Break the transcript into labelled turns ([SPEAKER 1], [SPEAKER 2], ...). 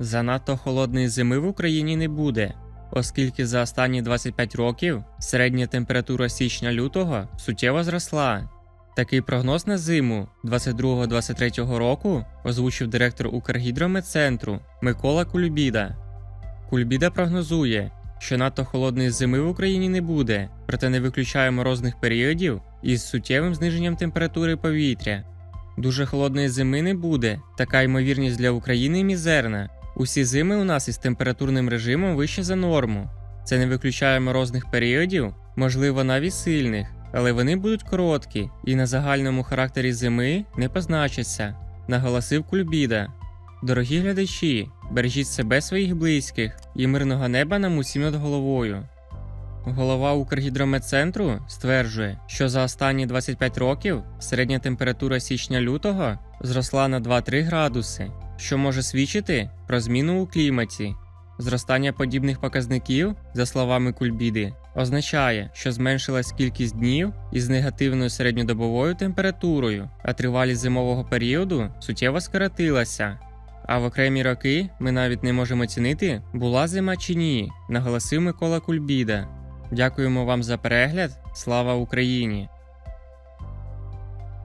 [SPEAKER 1] Занадто холодної зими в Україні не буде, оскільки за останні 25 років середня температура січня-лютого суттєво зросла. Такий прогноз на зиму 22-23 року озвучив директор Укргідрометцентру Микола Кульбіда. Кульбіда прогнозує, що надто холодної зими в Україні не буде, проте не виключає морозних періодів із суттєвим зниженням температури повітря. Дуже холодної зими не буде, така ймовірність для України мізерна. Усі зими у нас із температурним режимом вище за норму. Це не виключає морозних періодів, можливо, навіть сильних, але вони будуть короткі і на загальному характері зими не позначаться, наголосив Кульбіда. Дорогі глядачі, бережіть себе своїх близьких і мирного неба нам усім над головою. Голова Укргідрометцентру стверджує, що за останні 25 років середня температура січня-лютого зросла на 2-3 градуси, що може свідчити про зміну у кліматі. Зростання подібних показників, за словами Кульбіди, означає, що зменшилась кількість днів із негативною середньодобовою температурою, а тривалість зимового періоду суттєво скоротилася. А в окремі роки ми навіть не можемо оцінити, була зима чи ні, наголосив Микола Кульбіда. Дякуємо вам за перегляд. Слава Україні!